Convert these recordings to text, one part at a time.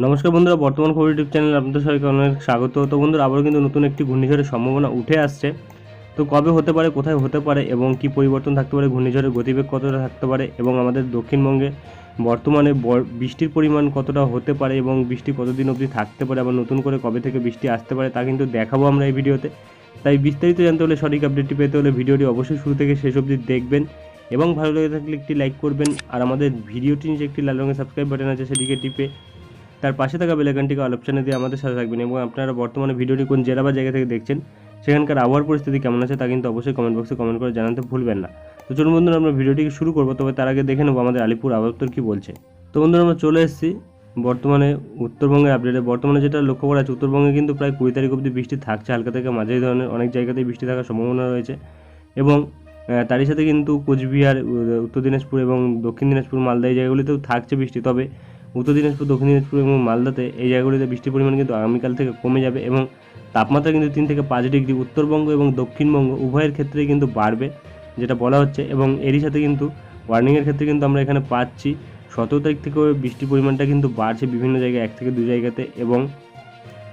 নমস্কার বন্ধুরা, বর্তমান খবর ইউটিউব চ্যানেল আপনাদের সবাইকে অনেক স্বাগত। তো বন্ধুরা, আবারও কিন্তু নতুন একটি ঘূর্ণিঝড়ের সম্ভাবনা উঠে আসছে। তো কবে হতে পারে, কোথায় হতে পারে এবং কি পরিবর্তন থাকতে পারে, ঘূর্ণিঝড়ের গতিবেগ কতটা থাকতে পারে এবং আমাদের দক্ষিণবঙ্গে বর্তমানে বর- বৃষ্টির পরিমাণ কতটা হতে পারে এবং বৃষ্টি কতদিন অবধি থাকতে পারে আবার নতুন করে কবে থেকে বৃষ্টি আসতে পারে তা কিন্তু দেখাবো আমরা এই ভিডিওতে। তাই বিস্তারিত জানতে হলে সঠিক আপডেটটি পেতে হলে ভিডিওটি অবশ্যই শুরু থেকে শেষ অবধি দেখবেন এবং ভালো লেগে থাকলে একটি লাইক করবেন। আর আমাদের ভিডিওটি নিচে একটি লাল রঙের সাবস্ক্রাইব বাটন আছে, সেটিকে টিপে তার পাশে থাকা বেলাইকানটিকে অল অপশানে দিয়ে আমাদের সাথে থাকবেন এবং আপনারা বর্তমানে ভিডিওটি কোন জেলা বা জায়গা থেকে দেখছেন, সেখানকার আবহাওয়ার পরিস্থিতি কেমন আছে তা কিন্তু অবশ্যই কমেন্ট বক্সে কমেন্ট করে জানাতে ভুলবেন না। তো চলুন বন্ধুরা, আমরা ভিডিওটিকে শুরু করব, তবে তার আগে দেখে নেব আমাদের আলিপুর আবহাওয়া কী বলছে। তো বন্ধুরা, আমরা চলে এসেছি বর্তমানে উত্তরবঙ্গের আপডেটে বর্তমানে যেটা লক্ষ্য করা আছে উত্তরবঙ্গে কিন্তু প্রায় কুড়ি তারিখ অবধি বৃষ্টি থাকছে, হালকা থেকে মাঝারি ধরনের, অনেক জায়গাতেই বৃষ্টি থাকার সম্ভাবনা রয়েছে। এবং তারই সাথে কিন্তু কোচবিহার, উত্তর দিনাজপুর এবং দক্ষিণ দিনাজপুর, মালদা এই জায়গাগুলিতেও থাকছে বৃষ্টি। তবে উত্তর দিনাজপুর, দক্ষিণ দিনাজপুর এবং মালদাতে এই জায়গাগুলিতে বৃষ্টির পরিমাণ কিন্তু আগামীকাল থেকে কমে যাবে এবং তাপমাত্রা কিন্তু তিন থেকে পাঁচ ডিগ্রি উত্তরবঙ্গ এবং দক্ষিণবঙ্গ উভয়ের ক্ষেত্রেই কিন্তু বাড়বে, যেটা বলা হচ্ছে। এবং এরই সাথে কিন্তু ওয়ার্নিংয়ের ক্ষেত্রে কিন্তু আমরা এখানে পাচ্ছি, সতেরো তারিখ থেকে বৃষ্টির পরিমাণটা কিন্তু বাড়ছে বিভিন্ন জায়গায়, এক থেকে দু জায়গাতে এবং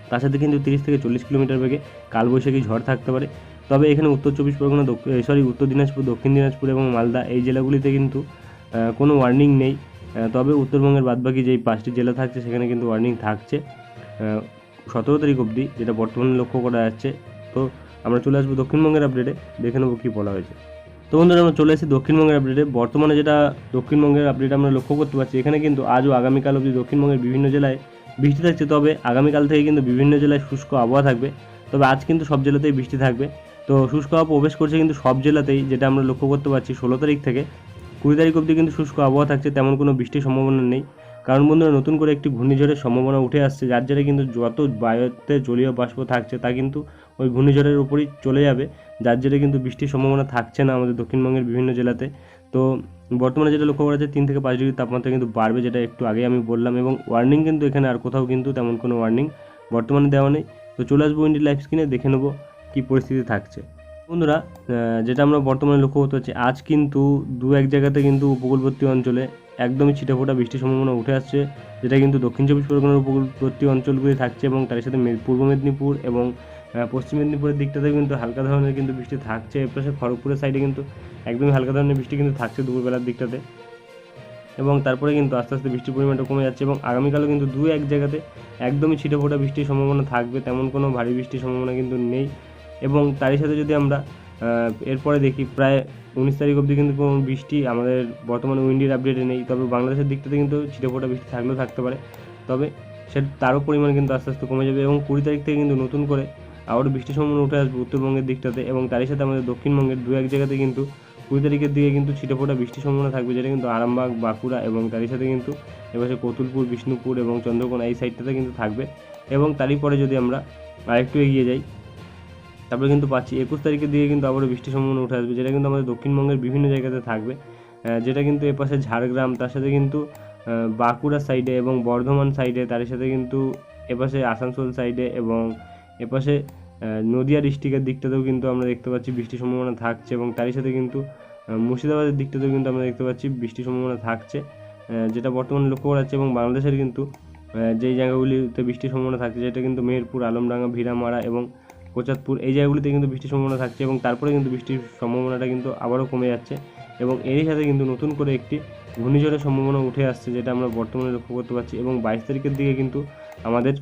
তার সাথে কিন্তু তিরিশ থেকে চল্লিশ কিলোমিটার বেগে কালবৈশাখী ঝড় থাকতে পারে। তবে এখানে উত্তর চব্বিশ পরগনা সরি উত্তর দিনাজপুর, দক্ষিণ দিনাজপুর এবং মালদা এই জেলাগুলিতে কিন্তু কোনো ওয়ার্নিং নেই। তবে উত্তরবঙ্গের বাদবাকি যেই পাঁচটি জেলা থাকছে, সেখানে কিন্তু ওয়ার্নিং থাকছে। সতেরো তারিখ অবধি যেটা বর্তমানে লক্ষ্য করা যাচ্ছে। তো আমরা চলে আসব দক্ষিণবঙ্গের আপডেটে দেখে নেব কী বলা হয়েছে। তো বন্ধুরা, আমরা চলে এসেছি দক্ষিণবঙ্গের আপডেটে বর্তমানে যেটা দক্ষিণবঙ্গের আপডেট আমরা লক্ষ্য করতে পারছি, এখানে কিন্তু আজও আগামীকাল অবধি দক্ষিণবঙ্গের বিভিন্ন জেলায় বৃষ্টি থাকছে। তবে আগামীকাল থেকে কিন্তু বিভিন্ন জেলায় শুষ্ক আবহাওয়া থাকবে। তবে আজ কিন্তু সব জেলাতেই বৃষ্টি থাকবে। তো শুষ্ক আবহাওয়া প্রবেশ করছে কিন্তু সব জেলাতেই, যেটা আমরা লক্ষ্য করতে পারছি, ষোলো তারিখ থেকে কুড়ি তারিখ অবধি কিন্তু শুষ্ক আবহাওয়া থাকছে, তেমন কোনো বৃষ্টির সম্ভাবনা নেই। কারণ বন্ধুরা, নতুন করে একটি ঘূর্ণিঝড়ের সম্ভাবনা উঠে আসছে, যার জেরে কিন্তু যত বায়ুতে জলীয় বাষ্প থাকছে, তা কিন্তু ওই ঘূর্ণিঝড়ের উপরই চলে যাবে, যার জেরে কিন্তু বৃষ্টির সম্ভাবনা থাকছে না আমাদের দক্ষিণবঙ্গের বিভিন্ন জেলাতে। তো বর্তমানে যেটা লক্ষ্য করা যাচ্ছে, তিন থেকে পাঁচ ডিগ্রি তাপমাত্রা কিন্তু বাড়বে, যেটা একটু আগে আমি বললাম, এবং ওয়ার্নিং কিন্তু এখানে আর কোথাও কিন্তু তেমন কোনো ওয়ার্নিং বর্তমানে দেওয়া নেই। তো চলে আসব ইন্ডি লাইফ স্ক্রিনে দেখে নেব কী পরিস্থিতি থাকছে। বন্ধুরা যেটা আমরা বর্তমানে লক্ষ্য করতে হচ্ছে আজ কিন্তু দু এক জায়গাতে কিন্তু উপকূলবর্তী অঞ্চলে একদমই ছিটেফোঁটা বৃষ্টির সম্ভাবনা উঠে আসছে, যেটা কিন্তু দক্ষিণ চব্বিশ পরগনার উপকূলবর্তী অঞ্চলগুলি থাকছে এবং তার সাথে পূর্ব মেদিনীপুর এবং পশ্চিম মেদিনীপুরের দিকটাতে কিন্তু হালকা ধরনের কিন্তু বৃষ্টি থাকছে। এর পাশে খড়গপুরের সাইডে কিন্তু একদমই হালকা ধরনের বৃষ্টি কিন্তু থাকছে দুপুরবেলার দিকটাতে। এবং তারপরে কিন্তু আস্তে আস্তে বৃষ্টির পরিমাণটা কমে যাচ্ছে এবং আগামীকালও কিন্তু দু এক জায়গাতে একদমই ছিটে ফোটা বৃষ্টির সম্ভাবনা থাকবে, তেমন কোনো ভারী বৃষ্টির সম্ভাবনা কিন্তু নেই। এবং তারই সাথে যদি আমরা এরপরে দেখি প্রায় উনিশ তারিখ অবধি কিন্তু কোনো বৃষ্টি আমাদের বর্তমানে উইন্ডির আপডেটে নেই, তবে বাংলাদেশের দিকটাতে কিন্তু ছিটে ফোটা বৃষ্টি থাকলেও থাকতে পারে। তবে সে, তারও পরিমাণ কিন্তু আস্তে আস্তে কমে যাবে এবং কুড়ি তারিখ থেকে কিন্তু নতুন করে আবারও বৃষ্টির সম্ভাবনা উঠে আসবে উত্তরবঙ্গের দিকটাতে এবং তারই সাথে আমাদের দক্ষিণবঙ্গের দু এক জায়গাতে কিন্তু কুড়ি তারিখের দিকে কিন্তু ছিটেফোঁটা বৃষ্টির সম্ভাবনা থাকবে, যেটা কিন্তু আরামবাগ, বাঁকুড়া এবং তারই সাথে কিন্তু এপাশে কতুলপুর, বিষ্ণুপুর এবং চন্দ্রকোনা এই সাইডটাতে কিন্তু থাকবে। এবং তারই পরে যদি আমরা আরেকটু এগিয়ে যাই তারপরে কিন্তু পাচ্ছি। একুশ তারিখের দিকে কিন্তু আবারও বৃষ্টির সম্ভাবনা উঠে আসবে, যেটা কিন্তু আমাদের দক্ষিণবঙ্গের বিভিন্ন জায়গাতে থাকবে। যেটা কিন্তু এপাশে ঝাড়গ্রাম, তার সাথে কিন্তু বাঁকুড়া সাইডে এবং বর্ধমান সাইডে তার সাথে কিন্তু এপাশে আসানসোল সাইডে এবং এপাশে নদিয়া ডিস্ট্রিক্টের দিকটাতেও কিন্তু আমরা দেখতে পাচ্ছি বৃষ্টির সম্ভাবনা থাকছে এবং তারই সাথে কিন্তু মুর্শিদাবাদের দিকটাতেও কিন্তু আমরা দেখতে পাচ্ছি বৃষ্টির সম্ভাবনা থাকছে। যেটা বর্তমানে লক্ষ্য করা যাচ্ছে এবং বাংলাদেশের কিন্তু যেই জায়গাগুলিতে বৃষ্টির সম্ভাবনা থাকছে, যেটা কিন্তু মেহেরপুর, আলমডাঙ্গা, ভিরামারা এবং কোচাতপুর এই জায়গাগুলিতে কিন্তু বৃষ্টির সম্ভাবনা থাকছে এবং তারপরে কিন্তু বৃষ্টির সম্ভাবনাটা কিন্তু আবারও কমে যাচ্ছে এবং এরই সাথে কিন্তু নতুন করে একটি ঘূর্ণিঝড়ের সম্ভাবনা উঠে আসছে যেটা আমরা বর্তমানে লক্ষ্য করতে পারছি এবং বাইশ তারিখের দিকে কিন্তু আমাদের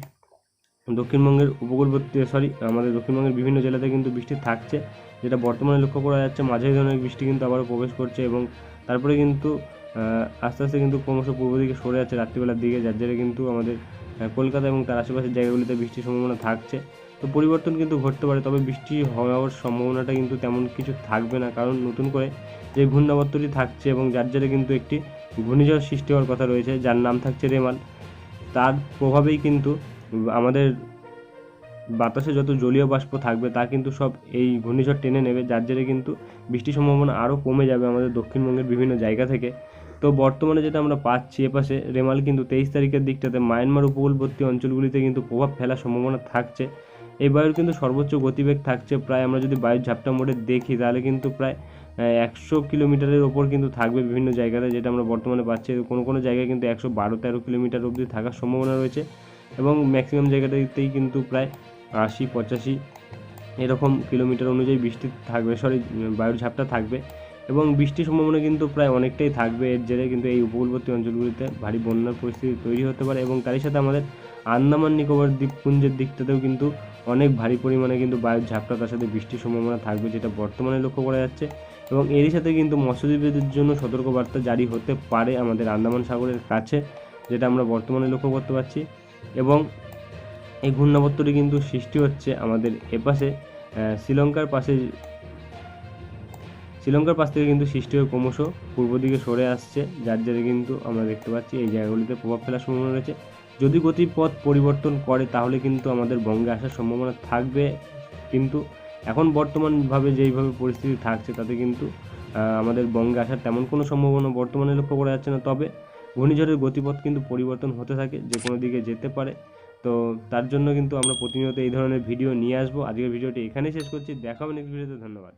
দক্ষিণবঙ্গের উপকূলবর্তী সরি আমাদের দক্ষিণবঙ্গের বিভিন্ন জেলাতে কিন্তু বৃষ্টি থাকছে যেটা বর্তমানে লক্ষ্য করা যাচ্ছে। মাঝারি ধরনের বৃষ্টি কিন্তু আবারও প্রবেশ করছে এবং তারপরে কিন্তু আস্তে আস্তে কিন্তু ক্রমশ পূর্ব দিকে সরে যাচ্ছে রাত্রিবেলার দিকে, যার জেরে কিন্তু আমাদের কলকাতা এবং তার আশেপাশের জায়গাগুলিতে বৃষ্টির সম্ভাবনা থাকছে। তো পরিবর্তন কিন্তু ঘটতে পারে, তবে বৃষ্টি হওয়ার সম্ভাবনাটা কিন্তু তেমন কিছু থাকবে না। কারণ নতুন করে যে ঘূর্ণাবর্তটি থাকছে এবং যার জেরে কিন্তু একটি ঘূর্ণিঝড় সৃষ্টি হওয়ার কথা রয়েছে, যার নাম থাকছে রেমাল। তার প্রভাবেই কিন্তু আমাদের বাতাসে যত জলীয় বাষ্প থাকবে, তা কিন্তু সব এই ঘূর্ণিঝড় টেনে নেবে, যার জেরে কিন্তু বৃষ্টির সম্ভাবনা আরও কমে যাবে আমাদের দক্ষিণবঙ্গের বিভিন্ন জায়গা থেকে। তো বর্তমানে যেটা আমরা পাচ্ছি এপাশে, রেমাল কিন্তু তেইশ তারিখের দিকটাতে মায়ানমার উপকূলবর্তী অঞ্চলগুলিতে কিন্তু প্রভাব ফেলার সম্ভাবনা থাকছে। এই বায়ুর কিন্তু সর্বোচ্চ গতিবেগ থাকছে প্রায়, আমরা যদি বায়ুর ঝাপটা মোড়ে দেখি, তাহলে কিন্তু প্রায় একশো কিলোমিটারের ওপর কিন্তু থাকবে বিভিন্ন জায়গাতে, যেটা আমরা বর্তমানে পাচ্ছি। কোনো কোনো জায়গায় কিন্তু একশো বারো, তেরো কিলোমিটার অবধি থাকার সম্ভাবনা রয়েছে এবং ম্যাক্সিমাম জায়গাটাতেই কিন্তু প্রায় আশি, পঁচাশি এরকম কিলোমিটার অনুযায়ী বৃষ্টি থাকবে সরি বায়ুর ঝাপটা থাকবে এবং বৃষ্টির সম্ভাবনা কিন্তু প্রায় অনেকটাই থাকবে। এর জেরে কিন্তু এই উপকূলবর্তী অঞ্চলগুলিতে ভারী বন্যার পরিস্থিতি তৈরি হতে পারে এবং তারই সাথে আমাদের আন্দামান নিকোবর দ্বীপপুঞ্জের দিকটাতেও কিন্তু অনেক ভারী পরিমাণে কিন্তু বায়ুর ঝাপটা তার সাথে বৃষ্টির সম্ভাবনা থাকবে, যেটা বর্তমানে লক্ষ্য করা যাচ্ছে। এবং এরই সাথে কিন্তু মৎস্যজীবীদের জন্য সতর্কবার্তা জারি হতে পারে আমাদের আন্দামান সাগরের কাছে, যেটা আমরা বর্তমানে লক্ষ্য করতে পারছি। এবং এই ঘূর্ণাবর্তটি কিন্তু সৃষ্টি হচ্ছে আমাদের এপাশে শ্রীলঙ্কার পাশে, শ্রীলঙ্কার পাশ থেকে কিন্তু সৃষ্টি হয়ে ক্রমশ পূর্ব দিকে সরে আসছে, যার জেরে কিন্তু আমরা দেখতে পাচ্ছি এই জায়গাগুলিতে প্রভাব ফেলার সম্ভাবনা রয়েছে। যদি গতিপথ পরিবর্তন করে, তাহলে কিন্তু আমাদের বঙ্গে আসার সম্ভাবনা থাকবে। কিন্তু এখন বর্তমানভাবে যেইভাবে পরিস্থিতি থাকছে, তাতে কিন্তু আমাদের বঙ্গে আসার তেমন কোনো সম্ভাবনা বর্তমানে লক্ষ্য করা যাচ্ছে না। তবে ঘূর্ণিঝড়ের গতিপথ কিন্তু পরিবর্তন হতে থাকে, যে কোনো দিকে যেতে পারে। তো তার জন্য কিন্তু আমরা প্রতিনিয়ত এই ধরনের ভিডিও নিয়ে আসব। আজকের ভিডিওটি এখানেই শেষ করছি। দেখা হবে নেক্সট ভিডিওতে ধন্যবাদ।